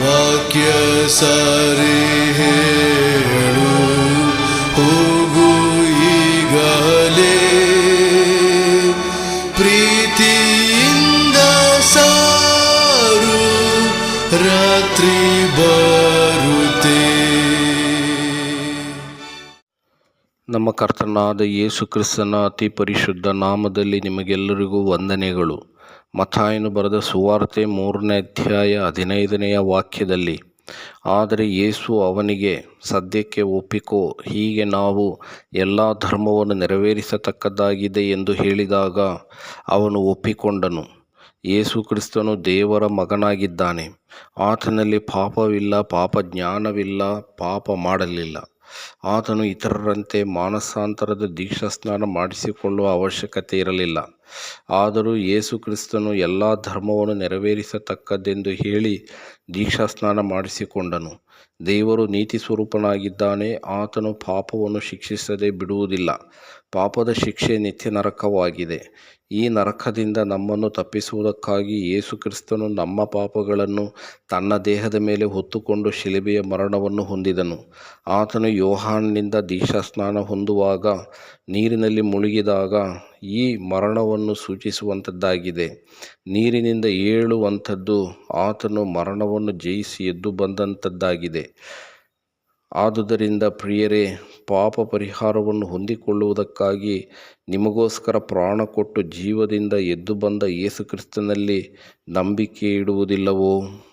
ವಾಕ್ಯ ಸರಿ ಹೇಳು, ಹೋಗು ಈಗಲೇ. ಪ್ರೀತಿಯಿಂದ ಸಾರು, ರಾತ್ರಿ ಬರುತ್ತೆ. ನಮ್ಮ ಕರ್ತನಾದ ಯೇಸು ಕ್ರಿಸ್ತನ ಅತಿ ಪರಿಶುದ್ಧ ನಾಮದಲ್ಲಿ ನಿಮಗೆಲ್ಲರಿಗೂ ವಂದನೆಗಳು. ಮಥಾಯನು ಬರೆದ ಸುವಾರ್ತೆ ಮೂರನೇ ಅಧ್ಯಾಯ ಹದಿನೈದನೆಯ ವಾಕ್ಯದಲ್ಲಿ, ಆದರೆ ಯೇಸು ಅವನಿಗೆ, ಸದ್ಯಕ್ಕೆ ಒಪ್ಪಿಕೋ, ಹೀಗೆ ನಾವು ಎಲ್ಲ ಧರ್ಮವನ್ನು ನೆರವೇರಿಸತಕ್ಕದ್ದಾಗಿದೆ ಎಂದು ಹೇಳಿದಾಗ ಅವನು ಒಪ್ಪಿಕೊಂಡನು. ಯೇಸು ಕ್ರಿಸ್ತನು ದೇವರ ಮಗನಾಗಿದ್ದಾನೆ. ಆತನಲ್ಲಿ ಪಾಪವಿಲ್ಲ ಪಾಪ ಜ್ಞಾನವಿಲ್ಲ ಪಾಪ ಮಾಡಲಿಲ್ಲ. ಆತನು ಇತರರಂತೆ ಮಾನಸಾಂತರದ ದೀಕ್ಷಾಸ್ನಾನ ಮಾಡಿಸಿಕೊಳ್ಳುವ ಅವಶ್ಯಕತೆ ಇರಲಿಲ್ಲ. ಆದರೂ ಯೇಸು ಕ್ರಿಸ್ತನು ಎಲ್ಲ ಧರ್ಮವನ್ನು ನೆರವೇರಿಸತಕ್ಕದ್ದೆಂದು ಹೇಳಿ ದೀಕ್ಷಾಸ್ನಾನ ಮಾಡಿಸಿಕೊಂಡನು. ದೇವರು ನೀತಿ ಸ್ವರೂಪನಾಗಿದ್ದಾನೆ, ಆತನು ಪಾಪವನ್ನು ಶಿಕ್ಷಿಸದೆ ಬಿಡುವುದಿಲ್ಲ. ಪಾಪದ ಶಿಕ್ಷೆ ನಿತ್ಯ ನರಕವಾಗಿದೆ. ಈ ನರಕದಿಂದ ನಮ್ಮನ್ನು ತಪ್ಪಿಸುವುದಕ್ಕಾಗಿ ಯೇಸು ಕ್ರಿಸ್ತನು ನಮ್ಮ ಪಾಪಗಳನ್ನು ತನ್ನ ದೇಹದ ಮೇಲೆ ಹೊತ್ತುಕೊಂಡು ಶಿಲುಬೆಯ ಮರಣವನ್ನು ಹೊಂದಿದನು. ಆತನು ಯೋಹಾನ್ನಿಂದ ದೀಕ್ಷಾಸ್ನಾನ ಹೊಂದುವಾಗ ನೀರಿನಲ್ಲಿ ಮುಳುಗಿದಾಗ ಈ ಮರಣವನ್ನು ಸೂಚಿಸುವಂಥದ್ದಾಗಿದೆ. ನೀರಿನಿಂದ ಏಳುವಂಥದ್ದು ಆತನು ಮರಣವನ್ನು ಜಯಿಸಿ ಎದ್ದು ಬಂದಂಥದ್ದಾಗಿದೆ. ಆದುದರಿಂದ ಪ್ರಿಯರೇ ಪಾಪ ಪರಿಹಾರವನ್ನು ಹೊಂದಿಕೊಳ್ಳುವುದಕ್ಕಾಗಿ ನಿಮಗೋಸ್ಕರ ಪ್ರಾಣ ಕೊಟ್ಟು ಜೀವದಿಂದ ಎದ್ದು ಬಂದ ಯೇಸುಕ್ರಿಸ್ತನಲ್ಲಿ ನಂಬಿಕೆ ಇಡುವುದಿಲ್ಲವೋ?